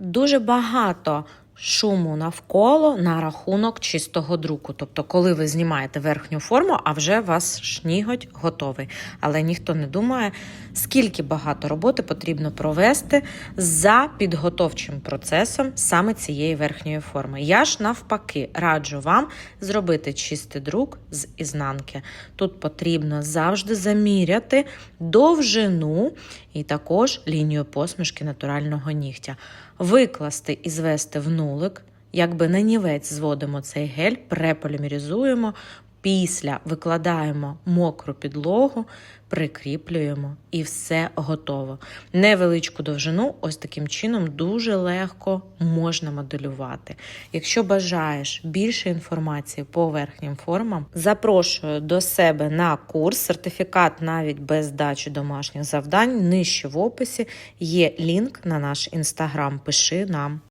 дуже багато шуму навколо на рахунок чистого друку. Тобто, коли ви знімаєте верхню форму, а вже ваш ніготь готовий. Але ніхто не думає, скільки багато роботи потрібно провести за підготовчим процесом саме цієї верхньої форми. Я ж навпаки раджу вам зробити чистий друк з ізнанки. Тут потрібно завжди заміряти довжину і також лінію посмішки натурального нігтя. Викласти і звести в нулик, якби на нівець зводимо цей гель, преполімеризуємо, після викладаємо мокру підлогу, прикріплюємо і все готово. Невеличку довжину ось таким чином дуже легко можна моделювати. Якщо бажаєш більше інформації по верхнім формам, запрошую до себе на курс, сертифікат навіть без здачі домашніх завдань. Нижче в описі є лінк на наш інстаграм. Пиши нам.